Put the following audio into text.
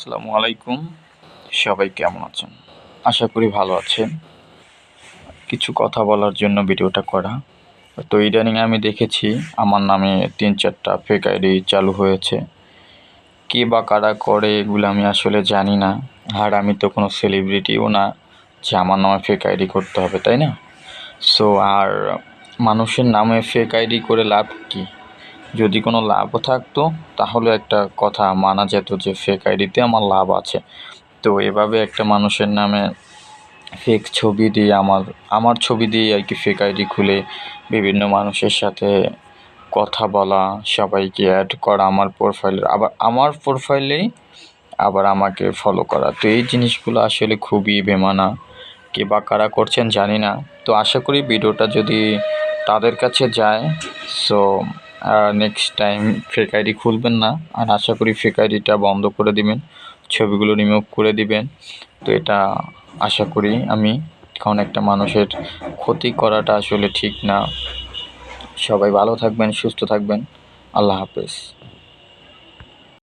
আসসালামু আলাইকুম। সবাই কেমন আছেন? আশা করি ভালো আছেন। কিছু কথা বলার জন্য ভিডিওটা করা। তো ইদানিং আমি দেখেছি, আমার নামে তিন চারটা ফেক আইডি চালু হয়েছে। কে বা কারা করে এগুলো আমি আসলে জানি না। আর আমি তো কোনো সেলিব্রিটিও না যে আমার নামে ফেক আইডি করতে হবে, তাই না? সো আর মানুষের নামে ফেক আইডি করে লাভ কী? যদি কোনো লাভও থাকতো, তাহলে একটা কথা মানা যেত যে ফেক আইডিতে আমার লাভ আছে। তো এভাবে একটা মানুষের নামে ফেক ছবি দিয়ে আমার আমার ছবি দিয়ে আর কি ফেক আইডি খুলে বিভিন্ন মানুষের সাথে কথা বলা, সবাইকে অ্যাড করা আমার প্রোফাইলের আবার আমার প্রোফাইলেই আবার আমাকে ফলো করা। তো এই জিনিসগুলো আসলে খুবই বেমানা। কে বা কারা করছেন জানি না। তো আশা করি ভিডিওটা যদি তাদের কাছে যায় so next time fake ID খুলবেন না। আর আশা করি ফেক আইডিটা বন্ধ করে দিবেন। ছবিগুলো রিমুভ করে দিবেন। তো এটা আশা করি আমি। কারণ একটা মানুষের ক্ষতি করাটা আসলে ঠিক না। সবাই ভালো থাকবেন, সুস্থ থাকবেন। আল্লাহ হাফেজ।